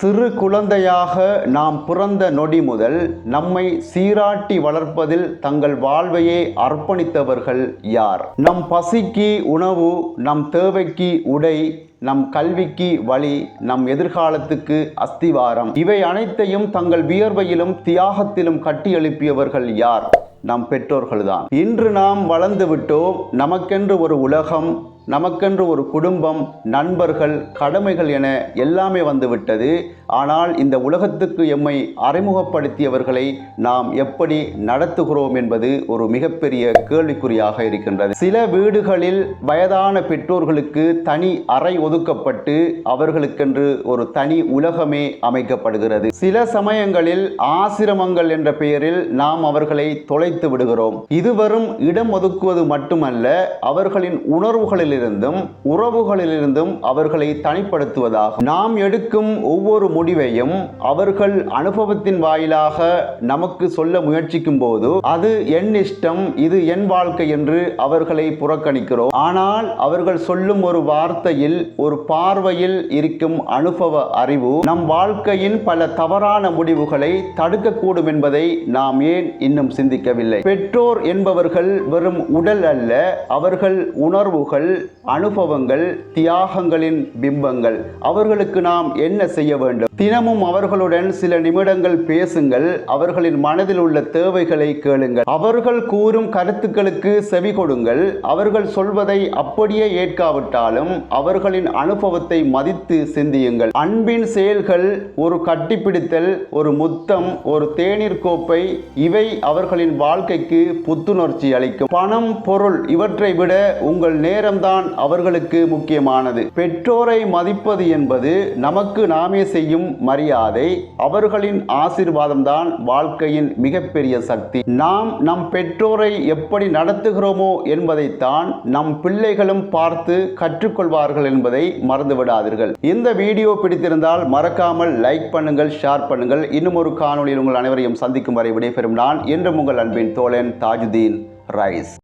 சிறு குழந்தையாக நாம் பிறந்த நொடி முதல் நம்மை சீராட்டி வளர்ப்பதில் தங்கள் வாழ்வையே அர்ப்பணித்தவர்கள் யார்? நம் பசிக்கு உணவு நம் தேவைக்கு உடை நம் கல்விக்கு வழி நம் எதிர்காலத்துக்கு அஸ்திவாரம். இவை அனைத்தையும் தங்கள் வியர்வையிலும் தியாகத்திலும் கட்டியெழுப்பியவர்கள் யார்? நம் பெற்றோர்கள்தான். இன்று நாம் வளர்ந்து விட்டோம். நமக்கென்று ஒரு உலகம் நமக்கென்று ஒரு குடும்பம் நண்பர்கள் கடமைகள் என எல்லாமே வந்துவிட்டது. ஆனால் இந்த உலகத்துக்கு எம்மை அறிமுகப்படுத்தியவர்களை நாம் எப்படி நடத்துகிறோம் என்பது ஒரு மிகப்பெரிய கேள்விக்குறியாக இருக்கின்றது. சில வீடுகளில் வயதான பெற்றோர்களுக்கு தனி அறை ஒதுக்கப்பட்டு அவர்களுக்கென்று ஒரு தனி உலகமே அமைக்கப்படுகிறது. சில சமயங்களில் ஆசிரமங்கள் என்ற பெயரில் நாம் அவர்களை தொலைத்து விடுகிறோம். இது வெறும் இடம் ஒதுக்குவது மட்டுமல்ல அவர்களின் உணர்வுகளில் உணர்வுகளிலிருந்தும் உறவுகளிலிருந்தும் அவர்களை தனிப்படுத்துவதாகும் நாம் எடுக்கும் ஒவ்வொரு முடிவையும் அவர்கள் அனுபவத்தின் வாயிலாக நமக்கு சொல்ல முயற்சிக்கும் போது அது என் இஷ்டம் இது என் வாழ்க்கை என்று அவர்களை புறக்கணிக்கிறோம். ஆனால் அவர்கள் சொல்லும் ஒரு வார்த்தையில் ஒரு பார்வையில் இருக்கும் அனுபவ அறிவு நம் வாழ்க்கையின் பல தவறான முடிவுகளை தடுக்கக்கூடும் என்பதை நாம் ஏன் இன்னும் சிந்திக்கவில்லை? பெற்றோர் என்பவர்கள் வெறும் உடல் அல்ல அவர்கள் உணர்வுகள் அனுபவங்கள் தியாகங்களின் பிம்பங்கள். அவர்களுக்கு நாம் என்ன செய்ய வேண்டும்? தினமும் அவர்களுடன் சில நிமிடங்கள் பேசுங்கள். அவர்களின் மனதில் உள்ள தேவைகளை கேளுங்கள். அவர்கள் கூறும் கருத்துக்களுக்கு செவி கொடுங்கள். அவர்கள் சொல்வதை அப்படியே ஏற்காவிட்டாலும் அவர்களின் அனுபவத்தை மதித்து சிந்தியுங்கள். அன்பின் செயல்கள் ஒரு கட்டிப்பிடித்தல் ஒரு முத்தம் ஒரு தேநீர் கோப்பை இவை அவர்களின் வாழ்க்கைக்கு புத்துணர்ச்சி அளிக்கும். பணம் பொருள் இவற்றை விட உங்கள் நேரம்தான் அவர்களுக்கு முக்கியமானது. பெற்றோரை மதிப்பது என்பது நமக்கு நாமே செய்யும் மரியாதை. அவர்களின் ஆசீர்வாதம் தான் வாழ்க்கையின் மிகப்பெரிய சக்தி. நாம் நம் பெற்றோரை எப்படி நடத்துகிறோமோ என்பதைத்தான் நம் பிள்ளைகளும் பார்த்து கற்றுக்கொள்வார்கள் என்பதை மறந்துவிடாதீர்கள். இந்த வீடியோ பிடித்திருந்தால் மறக்காமல் லைக் பண்ணுங்கள் ஷேர் பண்ணுங்கள். இன்னும் ஒரு காணொளியில் உங்கள் அனைவரையும் சந்திக்கும் வரை விடைபெறும் நான் என்றும் உங்கள் அன்பின் தோழன் தாஜுதீன் ரைஸ்.